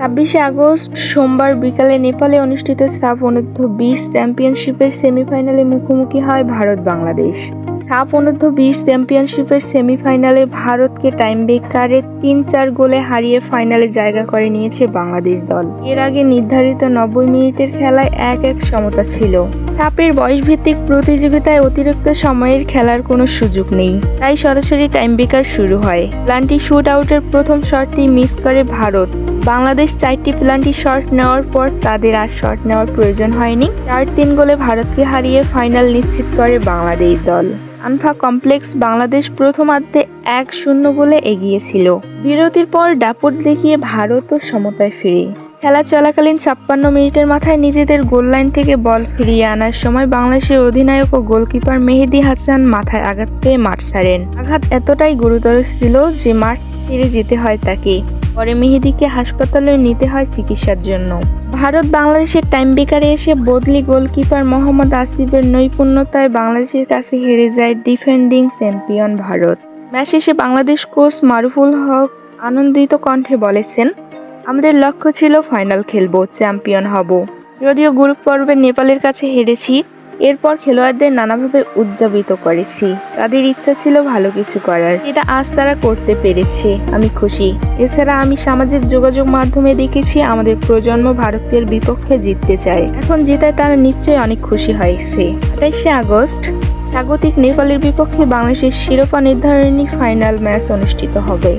ছাব্বিশে আগস্ট, সোমবার বিকালে নেপালে অনুষ্ঠিত সাফ অনূর্ধ্ব বিশ চ্যাম্পিয়নশিপের সেমিফাইনালে মুখোমুখি হয় ভারত বাংলাদেশ। সাফ অনূর্ধ্ব বিশ চ্যাম্পিয়নশিপের সেমিফাইনালে ভারতকে টাইম বেকারে তিন চার গোলে হারিয়ে ফাইনালে জায়গা করে নিয়েছে বাংলাদেশ দল। এর আগে নির্ধারিত নব্বই মিনিটের খেলায় এক এক সমতা ছিল। সাপের বয়সভিত্তিক প্রতিযোগিতায় অতিরিক্ত সময়ের খেলার কোনো সুযোগ নেই। তাই সরাসরি টাইম ব্রেকার শুরু হয়। প্লান্টি শুট আউটের প্রথম শটটি মিস করে ভারত। বাংলাদেশ চারটি প্লান্টি শট নেওয়ার পর তাদের আর শট নেওয়ার প্রয়োজন হয়নি। চার তিন গোলে ভারতকে হারিয়ে ফাইনাল নিশ্চিত করে বাংলাদেশ দল। আনফা কমপ্লেক্স বাংলাদেশ প্রথমার্ধে এক শূন্য গোলে এগিয়েছিল। বিরতির পর দাপট দেখিয়ে ভারতও সমতায় ফিরে। খেলা চলাকালীন ছাপ্পান্ন মিনিটের মাথায় নিজেদের গোল লাইন থেকে বল ফিরিয়ে আনার সময় বাংলাদেশের অধিনায়ক ও গোলকিপার মেহেদি হাসান মাথায় আঘাত পেয়ে মাঠ ছাড়েন। আঘাত এতটাই গুরুতর ছিল যে মাঠ ছেড়ে যেতে হয় তাকে। পরে মেহেদিকে হাসপাতালে নিতে হয় চিকিৎসার জন্য। ভারত বাংলাদেশের টাইম বেকারে এসে বদলি গোলকিপার মোহাম্মদ আসিফের নৈপুণ্যতায় বাংলাদেশের কাছে হেরে যায় ডিফেন্ডিং চ্যাম্পিয়ন ভারত। ম্যাচ শেষে বাংলাদেশ কোচ মারুফুল হক আনন্দিত কণ্ঠে বলেছেন, আমাদের লক্ষ্য ছিল ফাইনাল খেলব, চ্যাম্পিয়ন হব। যদিও গ্রুপ পর্বে নেপালের কাছে হেরেছি এরপর খেলোয়াড়দের নানাভাবে উদযাপিত করেছি। তাদের ইচ্ছা ছিল ভালো কিছু করার। এটা আজ তারা করতে পেরেছে। আমি খুশি। এছাড়া আমি সামাজিক যোগাযোগ মাধ্যমে দেখেছি আমাদের প্রজন্ম ভারতের বিপক্ষে জিততে চায়। এখন জেতায় তারা নিশ্চয়ই অনেক খুশি হয়েছে। আঠাইশে আগস্ট, স্বাগতিক নেপালের বিপক্ষে বাংলাদেশের শিরোপা নির্ধারণী ফাইনাল ম্যাচ অনুষ্ঠিত হবে।